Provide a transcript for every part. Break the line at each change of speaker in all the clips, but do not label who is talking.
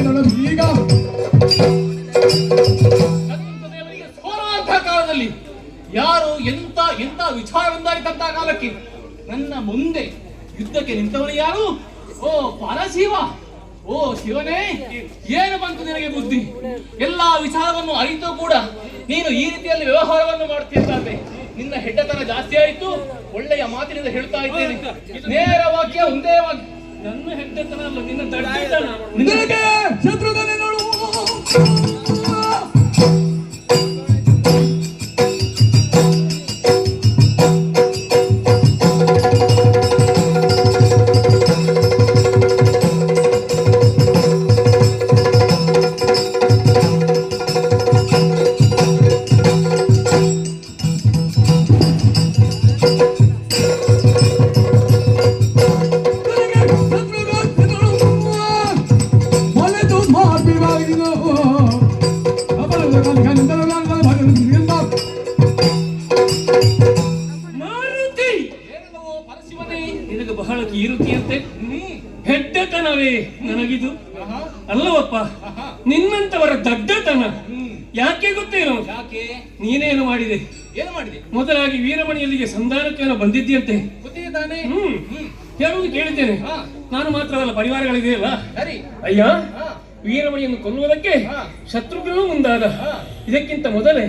ಈಗ ಕಾಲದಲ್ಲಿ ಯಾರು ಎಂತ ಎಂತ ವಿಚಾರವೊಂದಾಯಿತಂತಹ ಕಾಲಕ್ಕೆ ನನ್ನ ಮುಂದೆ ಯುದ್ಧಕ್ಕೆ ನಿಂತವನು ಯಾರು? ಓ ಪರಶಿವ. ಓ ಶಿವನೇ, ಏನು ಬಂತು ನಿನಗೆ ಬುದ್ಧಿ? ಎಲ್ಲಾ ವಿಚಾರವನ್ನು ಅರಿತು ಕೂಡ ನೀನು ಈ ರೀತಿಯಲ್ಲಿ ವ್ಯವಹಾರವನ್ನು ಮಾಡ್ತಿದ್ದಾನೆ ನಿನ್ನ ಹೆಡ್ಡತನ ಜಾಸ್ತಿ ಆಯಿತು, ಒಳ್ಳೆಯ ಮಾತಿನಿಂದ ಹೇಳ್ತಾ ಇದ್ದೇನೆ. ನೇರ ವಾಕ್ಯ ಒಂದೇ ವಾಕ್ಯ
ನನ್ನ ಹೆಂಡತನ ಅಲ್ಲ ನಿನ್ನ
ಶತ್ರುಘ್ನಗಳು ನಿನಗೆ
ಅಂತೆ
ಹೆಡ್ಡತನವೇ ನನಗಿದು. ಅಲ್ಲವಪ್ಪ. ನಿನ್ನಂತವರ ದಡ್ಡತನ ಯಾಕೆ ಗೊತ್ತೇನು
ಯಾಕೆ?
ನೀನೇನು ಮಾಡಿದೆ?
ಏನು ಮಾಡಿದೆ?
ಮೊದಲಾಗಿ ವೀರಮಣಿಯಲ್ಲಿಗೆ ಸಂಧಾನಕ್ಕೇನೋ
ಬಂದಿದ್ದೀಯಂತೆ.
ಹ್ಮ್. ಹೇಳುವುದು ಕೇಳಿದ್ದೇನೆ. ನಾನು ಮಾತ್ರವಲ್ಲ ಪರಿವಾರಗಳಿದೆಯಲ್ಲ
ಸರಿ.
ಅಯ್ಯ ವೀರಮಣಿಯನ್ನು ಕೊಲ್ಲುವುದಕ್ಕೆ. ಶತ್ರುಘ್ನೂ ಮುಂದಾದ. ಇದಕ್ಕಿಂತ ಮೊದಲೇ.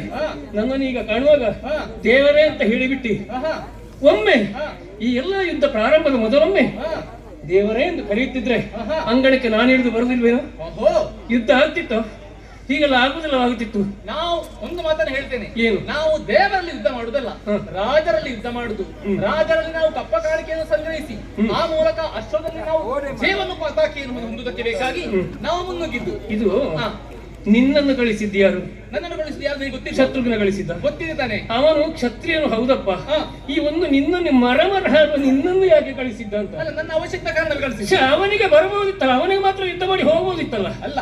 ನನ್ನನ್ನೀಗ ಕಾಣುವಾಗ. ದೇವರೇ ಅಂತ ಹೇಳಿಬಿಟ್ಟಿ. ಒಮ್ಮೆ. ಈ ಎಲ್ಲ ಯುದ್ಧ ಪ್ರಾರಂಭದ ಮೊದಲೊಮ್ಮೆ
ಹಾ.
ದೇವರೇ ಎಂದು ಕರೆಯುತ್ತಿದ್ರೆ. ಅಂಗಣಕ್ಕೆ ನಾನು ಹಿಡಿದು ಬರುದಿಲ್ವೇನೋ ಯುದ್ಧ ಆಗ್ತಿತ್ತು? ಹೀಗೆಲ್ಲ ಆಗುದಿಲ್ಲವಾಗುತ್ತಿತ್ತು
ನಾವು ಒಂದು ಮಾತನ್ನ ಹೇಳ್ತೇನೆ.
ಏನು?
ನಾವು ದೇವರಲ್ಲಿ ಯುದ್ಧ ಮಾಡುದಲ್ಲ ರಾಜರಲ್ಲಿ ಯುದ್ಧ ಮಾಡುದು ರಾಜರಲ್ಲಿ ನಾವು ಕಪ್ಪ ಕಾಣಿಕೆಯನ್ನು ಸಂಗ್ರಹಿಸಿ ಆ ಮೂಲಕ ಅಶ್ವದಲ್ಲಿ ನಾವು ಜೀವನ ಪತಾಕಿಯನ್ನು ಹೊಂದುವುದಕ್ಕೆ ಬೇಕಾಗಿ ನಾವು ಮುನ್ನುಗ್ಗಿದ್ದು.
ಇದು
ಹಾ.
ನಿನ್ನನ್ನು ಗಳಿಸಿದ್ದು ಯಾರು?
ನನ್ನನ್ನು ಗಳಿಸಿದ ಯಾರು ನಿನಗೆ ಗೊತ್ತಿಲ್ಲ?
ಶತ್ರುಘ್ನ ಗಳಿಸಿದ್ದ.
ಗೊತ್ತಿದೆ ತಾನೆ.
ಅವನು ಕ್ಷತ್ರಿಯನು ಹೌದಪ್ಪ. ಈ ಒಂದು ನಿನ್ನನ್ನು ಮರಮರ ಹಾರುವ ನಿನ್ನನ್ನು ಯಾಕೆ ಕಳಿಸಿದ್ದ ಅಂತ?
ಅಲ್ಲ ನನ್ನ ಅವಶ್ಯಕತೆ ಕಾರಣ ಕಳಿಸಿ
ಛೆ, ಅವನಿಗೆ ಬರಬಹುದಿತ್ತಲ್ಲ ಅವನಿಗೆ ಮಾತ್ರ ಯುದ್ಧ ಮಾಡಿ ಹೋಗಬಹುದಿತ್ತಲ್ಲ
ಅಲ್ಲ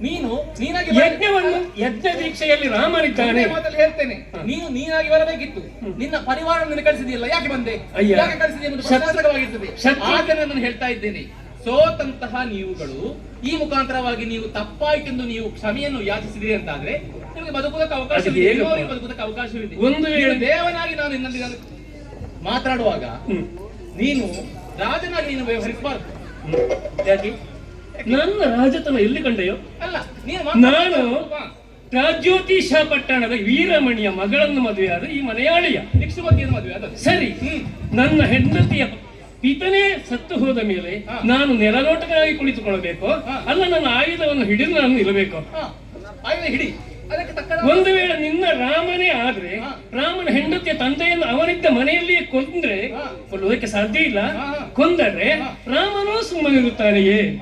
ನೀನು ನೀನಾಗಿ
ಯಜ್ಞವನ್ನು ಯಜ್ಞ ದೀಕ್ಷೆಯಲ್ಲಿ ರಾಮನಿದ್ದಾನೆ.
ಹೇಳ್ತೇನೆ. ನೀನು ನೀನಾಗಿ ಬರಬೇಕಿತ್ತು. ನಿನ್ನ ಪರಿವಾರ ನಿನ್ನ ಕಳಿಸಿದೆಯಲ್ಲ ಯಾಕೆ ಬಂದೆ. ಯಾಕೆ ಕಳಿಸಿದೆ ಎಂಬುದು
ಶತ್ರು- ಶತ್ರು-
ಆಗ ನಾನು ಹೇಳ್ತಾ ಇದ್ದೇನೆ. ಸೋತಂತಹ ನೀವುಗಳು ಈ ಮುಖಾಂತರವಾಗಿ ನೀವು ತಪ್ಪಾಯ್ತೆಂದು ನೀವು ಕ್ಷಮೆಯನ್ನು ಯಾಚಿಸಿದಿರಿ ಅಂತಾದ್ರೆ ನಿಮಗೆ ಬದುಕುವುದಕ್ಕೆ ಅವಕಾಶವಿದೆ. ಬದುಕುವುದಕ್ಕೆ ಅವಕಾಶವಿದೆ.
ಒಂದು ವೇಳೆ-
ದೇವನಾಗಿ ನಾನು ನಿನ್ನಲ್ಲಿ
ಮಾತಾಡುವಾಗ
ನೀನು ರಾಜನಾಗಿ ನೀನು ವ್ಯವಹರಿಸಬಾರ್ದು.
ಯಾಕೆ? ನನ್ನ ರಾಜತನ ಎಲ್ಲಿ ಕಂಡೆಯೋ?
ಅಲ್ಲ ನೀನು
ನಾನು ಪ್ರಾಜ್ಯೋತಿಷ ಪಟ್ಟಣದ ವೀರಮಣಿಯ ಮಗಳನ್ನು ಮದುವೆಯಾದ ಈ ಮನೆಯಾಳಿಯ.
ಭಿಕ್ಷುಪತಿಯನ್ನು ಮದುವೆ
ಸರಿ. ನನ್ನ ಹೆಂಡತಿಯ ಪಿತನೇ ಸತ್ತು ಹೋದ ಮೇಲೆ ನಾನು ನೆಲನೋಟನಾಗಿ ಕುಳಿತುಕೊಳ್ಳಬೇಕು. ಅಲ್ಲ ನನ್ನ ಆಯುಧವನ್ನು ಹಿಡಿದು ನಾನು ನಿಲ್ಲಬೇಕು.
ಹಿಡಿ.
ಒಂದು ವೇಳೆ ನಿನ್ನ ರಾಮನೇ ಆದ್ರೆ ರಾಮನ ಹೆಂಡತಿಯ ತಂದೆಯನ್ನು ಅವನಿದ್ದ ಮನೆಯಲ್ಲಿಯೇ ಕೊಂದ್ರೆ. ಕೊಲ್ಲುವುದಕ್ಕೆ ಸಾಧ್ಯ ಇಲ್ಲ. ಕೊಂದರೆ. ರಾಮನೂ ಸುಮ್ಮನಿರುತ್ತಾನೆಯೇ?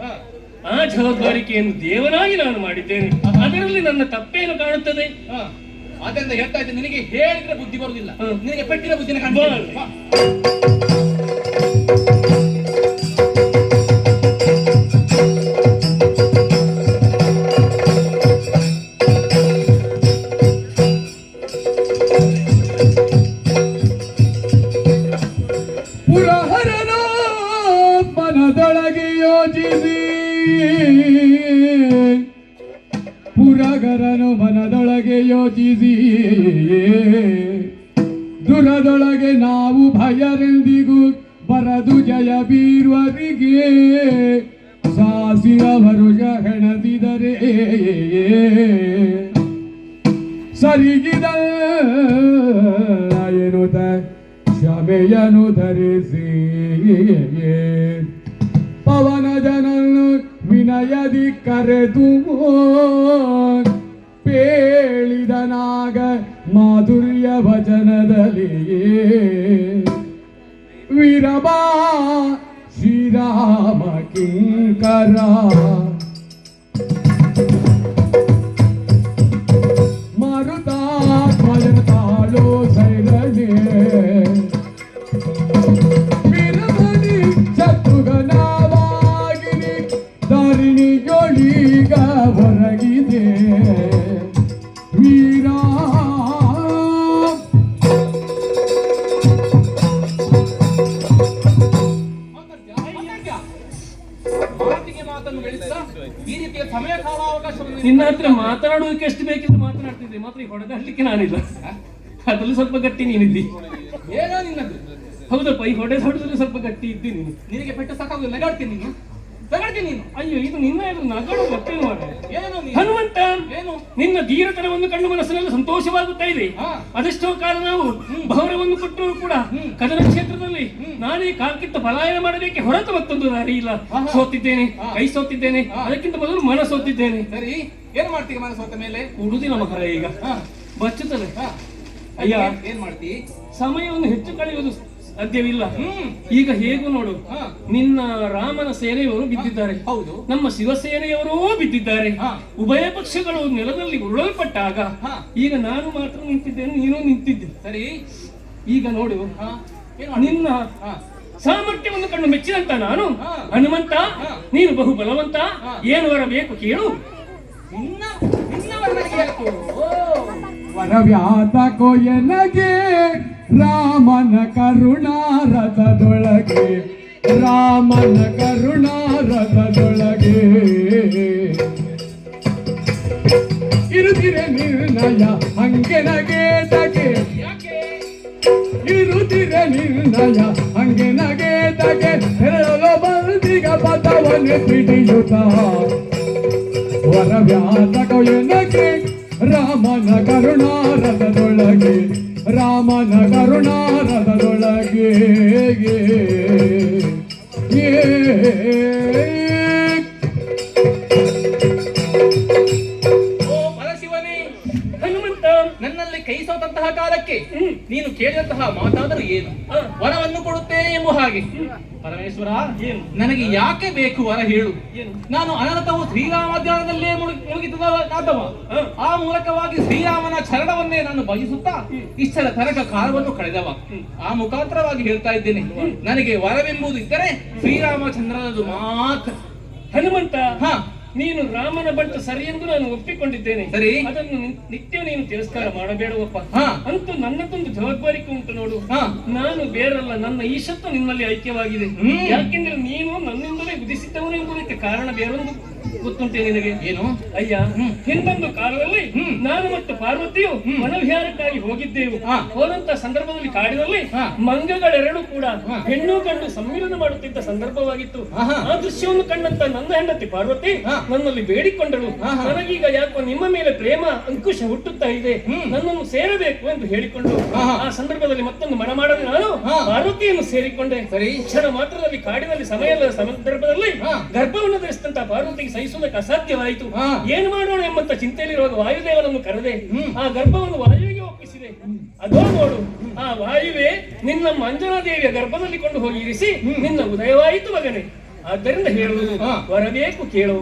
ಆ ಜವಾಬ್ದಾರಿಕೆಯನ್ನು ದೇವನಾಗಿ ನಾನು ಮಾಡಿದ್ದೇನೆ. ಅದರಲ್ಲಿ ನನ್ನ ತಪ್ಪೇನು ಕಾಣುತ್ತದೆ?
ಆದ್ದರಿಂದ ಅದರಿಂದ ಹೇಳ್ತಾ ಇದ್ದೆ ನಿನಗೆ ಹೇಳಿದ್ರೆ ಬುದ್ಧಿ
ಬರುವುದಿಲ್ಲ.
ನಿನಗೆ ಪೆಟ್ಟಿನ ಬುದ್ಧಿನ
ಬಾ.
ಕ್ಷಮೆಯನು ಧರಿಸಿ. ಪವನ ಜನನ್ನು ವಿನಯದಿ ಕರೆದು ಪೇಳಿದನಾಗ ಮಾಧುರ್ಯ ಭಜನದಲ್ಲಿ. ವೀರಬಾ ಶ್ರೀರಾಮ ಕಿಂಕರ. ಧರಣಿಯೊಳಿಗ ಹೊರಗಿದೆ. ವೀರ
ನಿನ್ನ ಹತ್ರ ಮಾತನಾಡುವುದಕ್ಕೆ ಎಷ್ಟು ಬೇಕಿದ್ರು ಮಾತನಾಡ್ತಿದ್ದೆ. ಮಾತ್ರ ಈ ಹೊಡೆದಾಡ್ಲಿಕ್ಕೆ ನಾನಿಲ್ಲ. ಅದ್ರಲ್ಲಿ ಸ್ವಲ್ಪ ಗಟ್ಟಿ ನೀನಿದ್ದಿ.
ಏನೋ ನಿನ್ನದು.
ಹೌದಪ್ಪ ಈ ಹೊಡೆ ಹೊಡೆದ್ರೆ ಸ್ವಲ್ಪ ಗಟ್ಟಿ ಇದ್ದೀನಿ ನೀನು.
ನಿನಗೆ ಪೆಟ್ಟು ಸಾಕಾಗುದಿಲ್ಲ ನಗಾಡ್ತೀನಿ ನೀನು. ನಗಾಡ್ತೀನಿ ನೀನು.
ಅಯ್ಯೋ ಇದು ನಿನ್ನ ಎದುರು ನಗಡು ಗೊತ್ತೇನು ಮಾಡ
ಏನು ನೀನು?
ಹನುಮಂತ
ಏನು?
ನಿನ್ನ ಧೀರತನವನ್ನು ಕಂಡು ಮನಸ್ಸಿನಲ್ಲಿ ಸಂತೋಷವಾಗುತ್ತಾ ಇದೆ.
ಹಾ.
ಅದೆಷ್ಟೋ ಕಾಲ ನಾವು ಭವನವನ್ನು ಕೊಟ್ಟರು ಕೂಡ ಕದನ ಕ್ಷೇತ್ರದಲ್ಲಿ ನಾನೇ ಕಾಲ್ಕಿತ್ತ ಪಲಾಯನ ಮಾಡಬೇಕೆ ಹೊರತು ಮತ್ತೊಂದು ದಾರಿ ಇಲ್ಲ. ಸೋತಿದ್ದೇನೆ
ಹಾ.
ಕೈ ಸೋತಿದ್ದೇನೆ
ಹಾ.
ಅದಕ್ಕಿಂತ ಮೊದಲು ಮನ ಸೋತಿದ್ದೇನೆ.
ಸರಿ ಏನ್ ಮಾಡ್ತೀವಿ ಮನಸ್ಸು ಹೊತ್ತ ಮೇಲೆ?
ಉಡುದಿನ ಮಕರ ಈಗ.
ಹಾ.
ಬಚ್ಚುತ್ತದೆ.
ಹಾ.
ಅಯ್ಯ.
ಏನ್- ಏನ್ ಮಾಡ್ತಿ?
ಸಮಯವನ್ನು ಹೆಚ್ಚು ಕಳೆಯುವುದು ಸಾಧ್ಯವಿಲ್ಲ.
ಹ್ಮ್.
ಈಗ ಹೇಗೂ ನೋಡು.
ಹಾ.
ನಿನ್ನ ರಾಮನ ಸೇನೆಯವರು ಬಿದ್ದಿದ್ದಾರೆ.
ಹೌದು.
ನಮ್ಮ ಶಿವಸೇನೆಯವರೂ ಬಿದ್ದಿದ್ದಾರೆ.
ಹಾ.
ಉಭಯ ಪಕ್ಷಗಳು ನೆಲದಲ್ಲಿ ಉರುಳಲ್ಪಟ್ಟಾಗ
ಹಾ.
ಈಗ ನಾನು ಮಾತ್ರ ನಿಂತಿದ್ದೇನೆ ನೀನು ನಿಂತಿದ್ದೆ.
ಸರಿ.
ಈಗ ನೋಡು. ನಿನ್ನ ಸಾಮರ್ಥ್ಯವನ್ನು ಕಂಡು ಮೆಚ್ಚಿದಂತ ನಾನು ಹನುಮಂತ. ನೀನು ಬಹು ಬಲವಂತ. ಏನು ವರಬೇಕು ಕೇಳು.
ನಿನ್ನ ನಿನ್ನವರ ನನಗೆ ಹೇಳ್ತು ಓ.
ಎನಗೆ ರಾಮನ ಕರುಣಾರಥದೊಳಗೆ ರಾಮನ ಕರುಣಾರಥದೊಳಗೆ ಇರುತ್ತಿರೆ ನಿರ್ಣಯ, ಹಂಗೆ ನಗೆ
ಯಾಕೆ
ಇರುತ್ತಿರೆ ನಿರ್ಣಯ, ಹಂಗೆ ನಗೇಟಗೆ ಹೇಳಲು ಬಂದಿಗ ಪದವನ್ನು ಹಿಡಿಯುತ್ತ ವರವ್ಯಾತಕ ಎನಗೆ ರಾಮನ ಕರುಣಾರಥದೊಳಗೆ ರಾಮನ ಕರುಣಾರದೊಳಗೆ ಏ
ಓ ಪರಶಿವನೇ
ಹನುಮಂತ.
ನನ್ನಲ್ಲಿ ಕೈ ಸೋತಂತಹ ಕಾಲಕ್ಕೆ ನೀನು ಕೇಳಿದಂತಹ ಮಾತಾದರೂ ಏನು. ವರವನ್ನು ಕೊಡುತ್ತೇನೆ ಎಂಬ ಹಾಗೆ ಪರಮೇಶ್ವರ? ನನಗೆ ಯಾಕೆ ಬೇಕು ವರ ಹೇಳು? ನಾನು ಅನಂತವು ಶ್ರೀರಾಮಧ್ಯಾನದಲ್ಲೇ
ಹಾ.
ಆ ಮೂಲಕವಾಗಿ ಶ್ರೀರಾಮನ ಚರಣವನ್ನೇ ನಾನು ಬಯಸುತ್ತಾ ಇಷ್ಟರ ತನಕ ಕಾಲವನ್ನು ಕಳೆದವ. ಆ ಮುಖಾಂತರವಾಗಿ ಹೇಳ್ತಾ ಇದ್ದೇನೆ. ನನಗೆ ವರವೆಂಬುದು ಇದ್ದರೆ ಶ್ರೀರಾಮಚಂದ್ರನದು ಮಾತ್ರ.
ಹನುಮಂತ?
ಹಾ.
ನೀನು ರಾಮನ ಭಟ್ ಸರಿ ಎಂದು ನಾನು ಒಪ್ಪಿಕೊಂಡಿದ್ದೇನೆ
ಸರಿ.
ಅದನ್ನು ನಿತ್ಯ ನೀನು ತಿರಸ್ಕಾರ ಮಾಡಬೇಡವಪ್ಪ. ಅಂತೂ ನನ್ನದೊಂದು ಜವಾಬ್ದಾರಿಕೆ ಉಂಟು ನೋಡು ನಾನು ಬೇರಲ್ಲ ನನ್ನ ಈಶತ್ವ ನಿನ್ನಲ್ಲಿ ಐಕ್ಯವಾಗಿದೆ. ಯಾಕೆಂದ್ರೆ ನೀನು ನನ್ನಿಂದಲೇ ವಿಧಿಸಿದ್ದವನು ಎಂಬುದಕ್ಕೆ ಕಾರಣ ಬೇರೊಂದು ಗೊತ್ತುಂಟೆ ನಿನಗೆ?
ಏನು?
ಅಯ್ಯ ಹಿಂದೊಂದು ಕಾಲದಲ್ಲಿ ನಾನು ಮತ್ತು ಪಾರ್ವತಿಯು ಮನವಿಹಾರಕ್ಕಾಗಿ ಹೋಗಿದ್ದೆವು. ಹೋದಂತ ಸಂದರ್ಭದಲ್ಲಿ ಕಾಡಿನಲ್ಲಿ ಮಂಗಗಳೆರಡು ಕೂಡ. ಹೆಣ್ಣು ಗಂಡು ಸಮ್ಮಿಲನ ಮಾಡುತ್ತಿದ್ದ ಸಂದರ್ಭವಾಗಿತ್ತು. ಆ ದೃಶ್ಯವನ್ನು ಕಂಡಂತ ನನ್ನ ಹೆಂಡತಿ ಪಾರ್ವತಿ ನನ್ನಲ್ಲಿ ಬೇಡಿಕೊಂಡಳು. ನನಗೀಗ ಯಾಕೋ ನಿಮ್ಮ ಮೇಲೆ ಪ್ರೇಮ ಅಂಕುಶ ಹುಟ್ಟುತ್ತಾ ಇದೆ. ನನ್ನನ್ನು ಸೇರಬೇಕು ಎಂದು ಹೇಳಿಕೊಂಡು ಆ ಸಂದರ್ಭದಲ್ಲಿ ಮತ್ತೊಂದು ಮನ ಮಾಡಲು ನಾನು. ಪಾರ್ವತಿಯನ್ನು ಸೇರಿಕೊಂಡೆ.
ಸರಿ.
ಕ್ಷಣ ಮಾತ್ರದಲ್ಲಿ ಕಾಡಿನಲ್ಲಿ ಸಮಯದ ಸಂದರ್ಭದಲ್ಲಿ. ಗರ್ಭವನ್ನು ಧರಿಸಿದಂತ ಪಾರ್ವತಿಗೆ ಸಹಿಸುವುದಕ್ಕೆ ಅಸಾಧ್ಯವಾಯಿತು. ಏನು ಮಾಡೋಣ ಎಂಬಂತ ಚಿಂತೆಯಲ್ಲಿರುವಾಗ ವಾಯುದೇವನನ್ನು ಕರೆದೆ. ಆ ಗರ್ಭವನ್ನು ವಾಯುವಿಗೆ ಒಪ್ಪಿಸಿದೆ. ಅದೋ ನೋಡು. ಆ ವಾಯುವೆ ನಿನ್ನ ಮಂಜನಾ ದೇವಿಯ ಗರ್ಭದಲ್ಲಿ ಕೊಂಡು ಹೋಗಿ ಇರಿಸಿ ನಿನ್ನ ಉದಯವಾಯಿತು ಮಗನೇ. ಆದ್ದರಿಂದ ಹೇಳುವುದು
ಹೊರಬೇಕು
ವರಬೇಕು ಕೇಳು.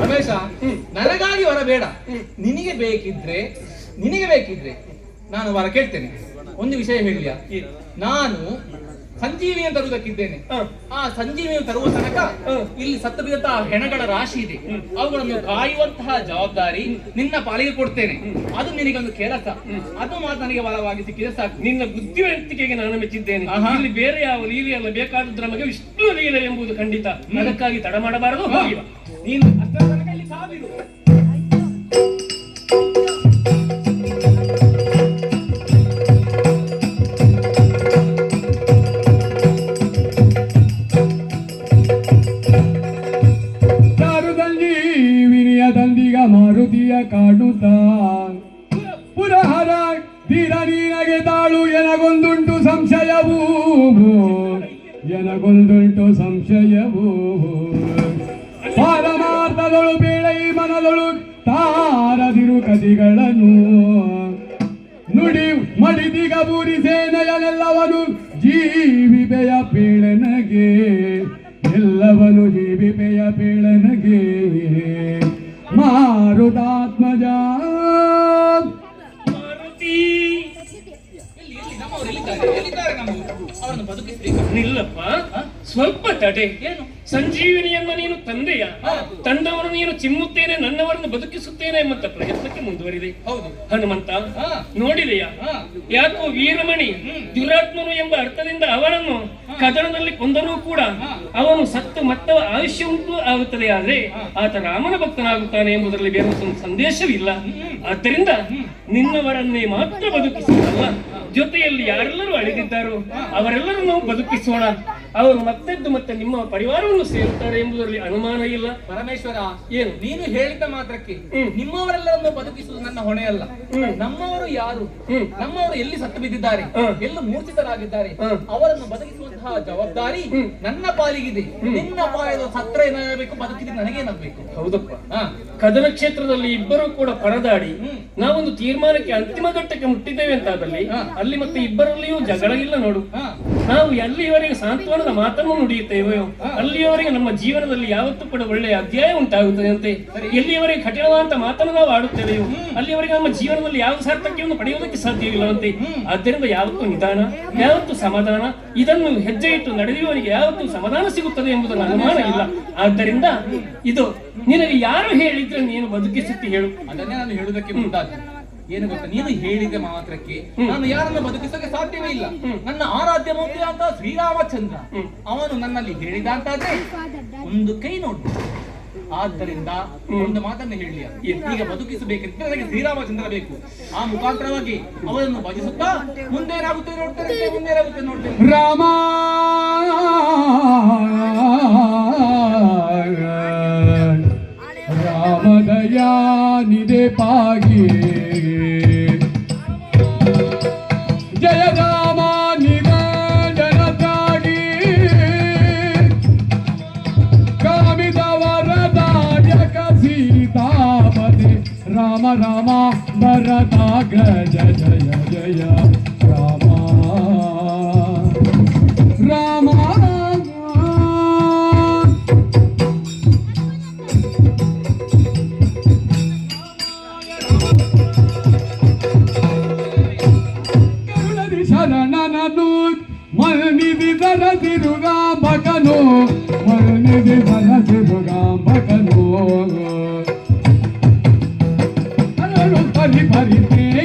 ರಮೇಶ ನನಗಾಗಿ ವರ ಬೇಡ ನಿನಗೆ ಬೇಕಿದ್ರೆ ನಿನಗೆ ಬೇಕಿದ್ರೆ ನಾನು ವರ ಕೇಳ್ತೇನೆ. ಒಂದು ವಿಷಯ ಹೇಳಿಯಾ ನಾನು ಸಂಜೀವಿಯನ್ನು ತರುವುದಕ್ಕಿದ್ದೇನೆ. ಆ ಸಂಜೀವಿಯನ್ನು ತರುವ ತನಕ. ಇಲ್ಲಿ ಸತ್ತು ಬಿದ್ದಂತಹ ಹೆಣಗಳ ರಾಶಿ ಇದೆ. ಅವುಗಳನ್ನು ಕಾಯುವಂತಹ ಜವಾಬ್ದಾರಿ ನಿನ್ನ ಪಾಲಿಗೆ ಕೊಡ್ತೇನೆ. ಅದು ನಿನಗೊಂದು ಕೆಲಸ. ಅದು ಮಾತ್ರ ನನಗೆ ಬಲವಾಗಿ ಸಿಕ್ಕಿದೆ ಸಾಕು.
ನಿನ್ನ ಬುದ್ಧಿವಂತಿಕೆಗೆ ನಾನು ಮೆಚ್ಚಿದ್ದೇನೆ. ಇಲ್ಲಿ ಬೇರೆ ಯಾವ ಲೀಲೆಯಲ್ಲ ಬೇಕಾದದ್ದು ನಮಗೆ ವಿಷ್ಣು ಲೀಲೆ ಎಂಬುದು ಖಂಡಿತ. ಅದಕ್ಕಾಗಿ ತಡ ಮಾಡಬಾರದು
ನೀನು ಅಷ್ಟರ ತನಕ ಇಲ್ಲಿ ಕಾದಿರು ಎಲ್ಲಿದ್ದಾರೆ? ಜೀವಿಪೆಯ ಬೆಳನಗೆ ಮಾರುದಾತ್ಮಜ
ನಿಲ್ಲಪ್ಪ. ಸ್ವಲ್ಪ ತಡೆ.
ಏನು?
ಸಂಜೀವಿನಿಯನ್ನ ನೀನು ತಂದೆಯ.
ತಂದವನು
ತಂದವರು ನೀನು ಚಿಮ್ಮುತ್ತೇನೆ ನನ್ನವರನ್ನು ಬದುಕಿಸುತ್ತೇನೆ ಎಂಬಂತ ಪ್ರಯತ್ನಕ್ಕೆ ಮುಂದುವರಿದೆ.
ಹೌದು.
ಹನುಮಂತ ನೋಡಿದೆಯಾ?
ಹಾ.
ಯಾಕೋ ವೀರಮಣಿ ದುರಾತ್ಮನು ಎಂಬ ಅರ್ಥದಿಂದ ಅವನನ್ನು ಕದನದಲ್ಲಿ ಕೊಂದರೂ ಕೂಡ ಅವನು ಸತ್ತು ಮತ್ತ ಆಯುಷ್ಯ ಉಂಟು ಆಗುತ್ತದೆ. ಆದ್ರೆ ಆತ ರಾಮನ ಭಕ್ತನಾಗುತ್ತಾನೆ ಎಂಬುದರಲ್ಲಿ ಬೇರೆ ಸಂದೇಶವಿಲ್ಲ. ಆದ್ದರಿಂದ ನಿನ್ನವರನ್ನೇ ಮಾತ್ರ ಬದುಕಿಸಲ್ಲ ಜೊತೆಯಲ್ಲಿ ಯಾರೆಲ್ಲರೂ ಅಳಿದಿದ್ದಾರೋ ಅವರೆಲ್ಲರನ್ನು ಬದುಕಿಸೋಣ. ಅವರು ಮತ್ತೆದ್ದು ಮತ್ತೆ ನಿಮ್ಮ ಪರಿವಾರವನ್ನು ಸೇರುತ್ತಾರೆ ಎಂಬುದರಲ್ಲಿ ಅನುಮಾನ ಇಲ್ಲ.
ಪರಮೇಶ್ವರ
ಏನು?
ನೀನು ಹೇಳಿದ ಮಾತ್ರಕ್ಕೆ. ನಿಮ್ಮವರೆಲ್ಲರನ್ನು ಬದುಕಿಸುವುದು ನನ್ನ ಹೊಣೆ ಅಲ್ಲ. ನಮ್ಮವರು ಯಾರು? ನಮ್ಮವರು ಎಲ್ಲಿ ಸತ್ತು ಬಿದ್ದಿದ್ದಾರೆ? ಎಲ್ಲಿ ಮೂರ್ಛಿತರಾಗಿದ್ದಾರೆ. ಅವರನ್ನು ಬದುಕಿಸುವಂತಹ ಜವಾಬ್ದಾರಿ. ನನ್ನ ಪಾಲಿಗಿದೆ. ನಿನ್ನ ಪಾಯದ ಸತ್ರ ಏನಾಗಬೇಕು? ಬದುಕಿದ್ರೆ ನನಗೇನಾಗಬೇಕು
ಹೌದಪ್ಪ. ಕದನ ಕ್ಷೇತ್ರದಲ್ಲಿ ಇಬ್ಬರು ಕೂಡ ಪರದಾಡಿ. ನಾವೊಂದು ತೀರ್ಮಾನಕ್ಕೆ ಅಂತಿಮ ಘಟ್ಟಕ್ಕೆ ಮುಟ್ಟಿದ್ದೇವೆ ಅಂತಾದಲ್ಲಿ. ಅಲ್ಲಿ ಮತ್ತೆ ಇಬ್ಬರಲ್ಲಿಯೂ ಜಗಳ ಇಲ್ಲ ನೋಡು. ನಾವು ಎಲ್ಲಿವರೆಗೆ ಎಲ್ಲಿಯವರೆಗೆ ಸಾಂತ್ವನದ ಮಾತನ್ನು ನುಡಿಯುತ್ತೇವೆ ಅಲ್ಲಿಯವರೆಗೆ ನಮ್ಮ ಜೀವನದಲ್ಲಿ ಯಾವತ್ತೂ ಕೂಡ ಒಳ್ಳೆಯ ಅಧ್ಯಾಯ ಉಂಟಾಗುತ್ತದೆ ಅಂತೆ ಎಲ್ಲಿಯವರೆಗೆ ಕಠಿಣವಾದ ಮಾತನ್ನು ನಾವು ಆಡುತ್ತೇವೆಯೋ? ಅಲ್ಲಿಯವರೆಗೆ ನಮ್ಮ ಜೀವನದಲ್ಲಿ ಯಾವ ಸಾರ್ಥಕ್ಯವನ್ನು ಪಡೆಯುವುದಕ್ಕೆ ಸಾಧ್ಯವಿಲ್ಲವಂತೆ. ಆದ್ದರಿಂದ ಯಾವತ್ತೂ ನಿಧಾನ ಯಾವತ್ತೂ ಸಮಾಧಾನ ಇದನ್ನು ಹೆಜ್ಜೆ ಇಟ್ಟು ನಡೆಯುವವರಿಗೆ ಯಾವತ್ತೂ ಸಮಾಧಾನ ಸಿಗುತ್ತದೆ ಎಂಬುದು ಅನುಮಾನ ಇಲ್ಲ. ಆದ್ದರಿಂದ ಇದು ನಿನಗೆ ಯಾರು ಹೇಳಿದ್ರೆ ನೀನು ಬದುಕಿಸುತ್ತಿ ಹೇಳು.
ಅದನ್ನೇ ನಾನು ಹೇಳುವುದಕ್ಕೆ ಮುಂದಾದ ಏನು ಗೊತ್ತಾ? ನೀನು ಹೇಳಿದ ಮಾತ್ರಕ್ಕೆ ನಾನು ಯಾರನ್ನು ಬದುಕಿಸೋಕೆ ಸಾಧ್ಯವೇ ಇಲ್ಲ. ನನ್ನ ಆರಾಧ್ಯ ಮೂರ್ತಿ ಅಂತ ಶ್ರೀರಾಮಚಂದ್ರ. ಅವನು ನನ್ನಲ್ಲಿ ಹೇಳಿದ ಅಂತಾದ್ರೆ ಒಂದು ಕೈ ನೋಡು. ಆದ್ದರಿಂದ ಒಂದು ಮಾತನ್ನು ಹೇಳಿ ಈಗ ಬದುಕಿಸಬೇಕಂದ್ರೆ ನನಗೆ ಶ್ರೀರಾಮಚಂದ್ರ ಬೇಕು. ಆ ಮುಖಾಂತರವಾಗಿ ಅವರನ್ನು ಭಜಿಸುತ್ತಾ ಮುಂದೇನಾಗುತ್ತೆ ನೋಡ್ತೇನೆ ಮುಂದೇನಾಗುತ್ತೆ ನೋಡ್ತೇನೆ?
ರಾಮ ರಾಮದಯಾ ನಿದೆ ಪಾಗಿ ಜಯ ರಾಮ ನಿರಂಜನ ತ್ಯಾಗಿ ಕಾಮಿದ ವರದಾಯಕ ಸೀತಾಪತಿ ರಾಮ ರಾಮ ವರದಾಗ್ರಜ ಜಯ ಜಯ
బరతిరుగాంబకను వరుణిది బరతిరుగాంబకను కరుణు పరి పరి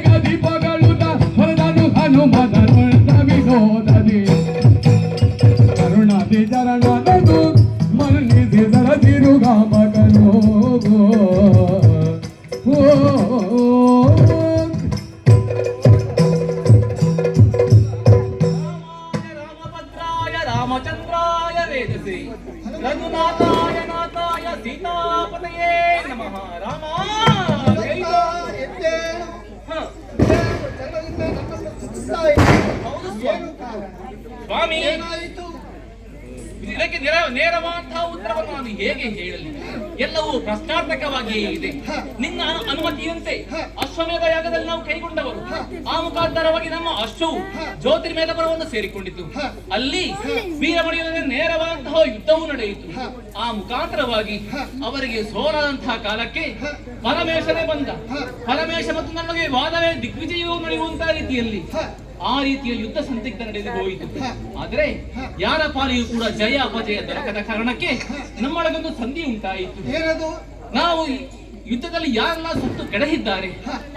గది పగలుట వరదను హనుమదను వినోదని ಎಲ್ಲವೂ ಪ್ರಶ್ನಾರ್ಥಕವಾಗಿಯೇ ಇದೆ. ನಿನ್ನ ಅನುಮತಿಯಂತೆ ಅಶ್ವಮೇಧ ಯಾಗದಲ್ಲಿ ನಾವು ಕೈಗೊಂಡವರು. ಆ ಮುಖಾಂತರವಾಗಿ ನಮ್ಮ ಅಶ್ವವು ಜ್ಯೋತಿರ್ಮೇಧ ಪರ್ವವನ್ನು ಸೇರಿಕೊಂಡಿತು. ಅಲ್ಲಿ ವೀರಮಣಿಯಲ್ಲಿ ನೇರವಾದಂತಹ ಯುದ್ಧವೂ ನಡೆಯಿತು. ಆ ಮುಖಾಂತರವಾಗಿ ಅವರಿಗೆ ಸೋಲಾದಂತಹ ಕಾಲಕ್ಕೆ ಪರಮೇಶ್ವರೇ ಬಂದ. ಪರಮೇಶ ಮತ್ತು ನಮಗೆ ವಾದವೇ ದಿಗ್ವಿಜಯವೂ ನಡೆಯುವಂತಹ ರೀತಿಯಲ್ಲಿ ಆ ರೀತಿಯ ಯುದ್ಧ ಸಂದಿಗ್ಧ ನಡೆದು ಹೋಯಿತು. ಆದರೆ ಯಾರ ಪಾಲಿಯೂ ಕೂಡ ಜಯ ಅಪಜಯ ದೊರಕದ ಕಾರಣಕ್ಕೆ ನಮ್ಮೊಳಗೊಂದು ಸಂಧಿ ಉಂಟಾಯಿತು. ನಾವು ಯುದ್ಧದಲ್ಲಿ ಯಾರೆಲ್ಲ ಸತ್ತು ಕೆಡಹಿದ್ದಾರೆ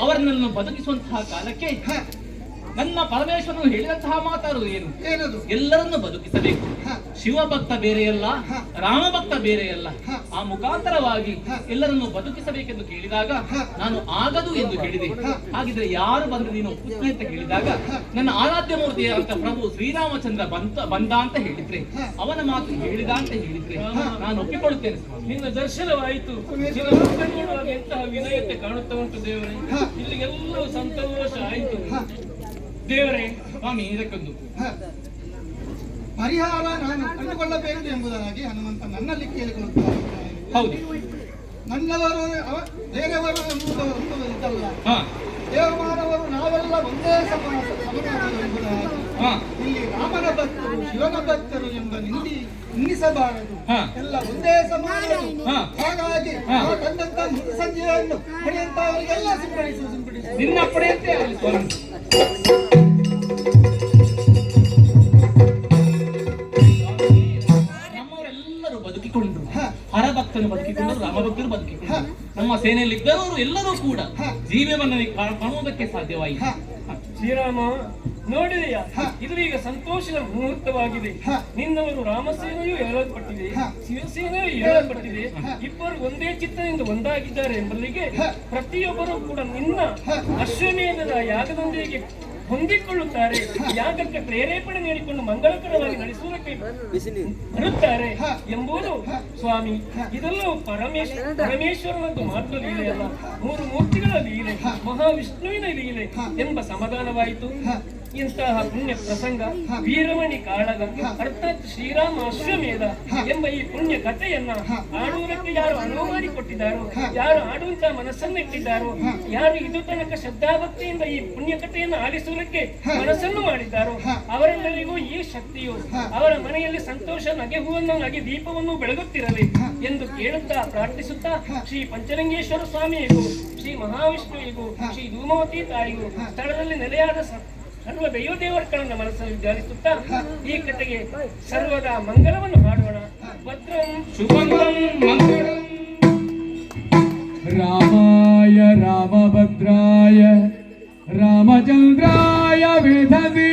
ಅವರನ್ನೆಲ್ಲ ಬದುಕಿಸುವಂತಹ ಕಾಲಕ್ಕೆ ನನ್ನ ಪರಮೇಶ್ವರನು ಹೇಳಿದಂತಹ ಮಾತಾಡುವುದು ಏನು?
ಏನದು?
ಎಲ್ಲರನ್ನು ಬದುಕಿಸಬೇಕು. ಶಿವಭಕ್ತ ಬೇರೆಯಲ್ಲ ರಾಮಭಕ್ತ ಬೇರೆಯಲ್ಲ. ಆ ಮುಖಾಂತರವಾಗಿ ಎಲ್ಲರನ್ನು ಬದುಕಿಸಬೇಕೆಂದು ಕೇಳಿದಾಗ ನಾನು ಆಗದು ಎಂದು ಹೇಳಿದೆ. ಹಾಗಿದ್ರೆ ಯಾರು ಬಂದ್ರೆ ನೀನು ಒಪ್ಪುತ್ತೆ ಅಂತ ಕೇಳಿದಾಗ ನನ್ನ ಆರಾಧ್ಯ ಮೂರ್ತಿಯಾದಂತ ಪ್ರಭು ಶ್ರೀರಾಮಚಂದ್ರ ಬಂತ ಬಂದ ಅಂತ ಹೇಳಿದ್ರೆ ಅವನ ಮಾತು ಹೇಳಿದ ಅಂತ ಹೇಳಿದ್ರೆ ನಾನು ಒಪ್ಪಿಕೊಳ್ಳುತ್ತೇನೆ.
ನಿನ್ನ ದರ್ಶನವಾಯಿತು. ಎಂತಹ ವಿನಯತೆ ಕಾಣುತ್ತಾ ಉಂಟು ದೇವರೇ. ಇಲ್ಲಿಗೆಲ್ಲವೂ ಸಂತೋಷ ಆಯಿತು. ದೇವರೇ
ಸ್ವಾಮಿ ಇದಕ್ಕೊಂದು
ಹ. ಪರಿಹಾರ ನಾನು ಕಂಡುಕೊಳ್ಳಬೇಕು ಎಂಬುದಾಗಿ ಹನುಮಂತ ನನ್ನಲ್ಲಿ ಕೇಳಿಕೊಳ್ಳುತ್ತಾರೆ
ಹೌದು.
ನನ್ನವರು ಬೇರೆಯವರು
ಎಂಬುದಲ್ಲ
ದೇವಮಾನವರು ನಾವೆಲ್ಲ ಒಂದೇ ಸಮಾನ ಎಂಬುದಾಗಿ ಇಲ್ಲಿ ರಾಮನ ಭಕ್ತರು ಶಿವನ ಭಕ್ತರು ಎಂಬ ನಿಂದಿ ನಿಲ್ಲಿಸಬಾರದು
ಹಾ.
ಎಲ್ಲ ಒಂದೇ ಸಮಾನರು.
ಹಾ.
ಹಾಗಾಗಿ ತಂದಂತ ಸಂಜೆಯನ್ನು ಪಡೆಯುವಂತವರಿಗೆಲ್ಲ ಸಿಂಪಡಿಸು ಸಿಂಪಡಿಸು.
ನಿನ್ನ ಪಡೆಯಂತೆ ನಮ್ಮವರೆಲ್ಲರೂ ಬದುಕಿಕೊಂಡ್ರು. ಹರಭಕ್ತನು ಬದುಕಿಕೊಂಡರು ರಾಮಭಕ್ತರು ಬದುಕಿಕೊಂಡರು. ನಮ್ಮ ಸೇನೆಯಲ್ಲಿ ಇದ್ದವರು ಎಲ್ಲರೂ ಕೂಡ ಜೀವವನ್ನು ಕಾ- ಕಾಣುವುದಕ್ಕೆ ಸಾಧ್ಯವಾಯಿತು.
ಶ್ರೀರಾಮ ನೋಡಿದೆಯಾ. ಇದು ಈಗ ಸಂತೋಷದ ಮುಹೂರ್ತವಾಗಿದೆ. ನಿನ್ನವರು ರಾಮಸೇನೆಯೂ
ಹೇಳಲ್ಪಟ್ಟಿದೆ.
ಶಿವಸೇನೆಯು ಏಳಲ್ಪಟ್ಟಿದೆ ಇಬ್ಬರು ಒಂದೇ ಚಿತ್ತದಿಂದ ಒಂದಾಗಿದ್ದಾರೆ ಎಂಬಲ್ಲಿಗೆ ಪ್ರತಿಯೊಬ್ಬರೂ ಕೂಡ ನಿನ್ನ. ಅಶ್ವಮೇಧದ ಯಾಗದೊಂದಿಗೆ ಹೊಂದಿಕೊಳ್ಳುತ್ತಾರೆ. ಯಾಗಕ್ಕೆ ಪ್ರೇರೇಪಣೆ ನೀಡಿಕೊಂಡು ಮಂಗಳಕರವಾಗಿ ನಡೆಸುವುದಕ್ಕೆ ಬರುತ್ತಾರೆ ಎಂಬುದು ಸ್ವಾಮಿ. ಇದೆಲ್ಲವೂ ಪರಮೇಶ್ ಪರಮೇಶ್ವರನದ್ದು ಮಾತ್ರ ಲೀಲೆಯಲ್ಲ ಮೂರು ಮೂರ್ತಿಗಳ ಲೀಲೆ ಮಹಾವಿಷ್ಣುವಿನ ಲೀಲೆ ಎಂಬ ಸಮಾಧಾನವಾಯಿತು. ಇಂತಹ ಪುಣ್ಯ ಪ್ರಸಂಗ, ವೀರಮಣಿ ಕಾಳಗ, ಅರ್ಥಾತ್ ಶ್ರೀರಾಮ ಅಶ್ವಮೇಧ ಎಂಬ ಈ ಪುಣ್ಯ ಕಥೆಯನ್ನ ಆಡುವುದಕ್ಕೆ ಯಾರು ಅನುವು ಮಾಡಿಕೊಟ್ಟಿದ್ದಾರೋ ಯಾರು ಆಡುವಂತ ಮನಸ್ಸನ್ನಿಟ್ಟಿದ್ದಾರೋ ಯಾರು ಇದು ತನಕ ಶ್ರದ್ಧಾಭಕ್ತಿಯಿಂದ ಈ ಪುಣ್ಯ ಕಥೆಯನ್ನು ಆಲಿಸುವುದಕ್ಕೆ ಮನಸ್ಸನ್ನು ಮಾಡಿದ್ದಾರೋ, ಅವರೆಲ್ಲರಿಗೂ ಈ ಶಕ್ತಿಯು ಅವರ ಮನೆಯಲ್ಲಿ ಸಂತೋಷ, ನಗೆ ಹೂವನ್ನು, ನಗೆ ದೀಪವನ್ನು ಬೆಳಗುತ್ತಿರಲಿ ಎಂದು ಕೇಳುತ್ತಾ ಪ್ರಾರ್ಥಿಸುತ್ತಾ ಶ್ರೀ ಪಂಚಲಿಂಗೇಶ್ವರ ಸ್ವಾಮಿಯಿಗೂ, ಶ್ರೀ ಮಹಾವಿಷ್ಣುವಿಗೂ, ಶ್ರೀ ಧೂಮವತಿ ತಾಯಿಗೂ ಸ್ಥಳದಲ್ಲಿ ನೆಲೆಯಾದ ಸರ್ವ ದೈವ ಮನಸ್ಸಲ್ಲಿ ಧ್ಯಾನಿಸುತ್ತಾ ಈ ಕಥೆಗೆ ಸರ್ವದ ಮಂಗಲವನ್ನು ಹಾಡೋಣ ಭದ್ರಂ
ಶುಭಂಗಂ ಮಂಗಳಂ.
ರಾಮಾಯ ರಾಮಭದ್ರಾಯ ರಾಮಚಂದ್ರಾಯ ವಿಧದೇ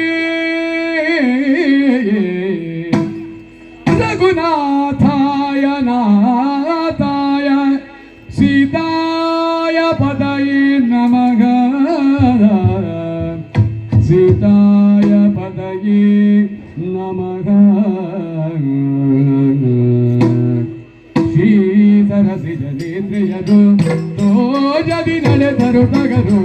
नमः ಶ್ರೀಧರಸಿ ಜನೇಂದ್ರಿಯರು ತೋಜದಿ ನಡೆದರು ತಗರು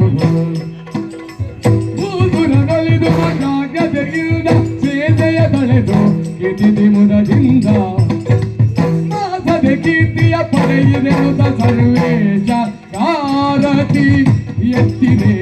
ಬೂದುರಗಳಿದು ಮನಾಗ್ಯತೆಯಿಂದ ಸೇದೆಯ ತಳೆದು ಕಿಟಿದಿ ಮುದದಿಂದ ಮಾಸದ ಕೀರ್ತಿಯ ಪಡೆಯಿದೆನುತ ಸರ್ವೇಶ ಕಾರತಿ ಎತ್ತಿದೆ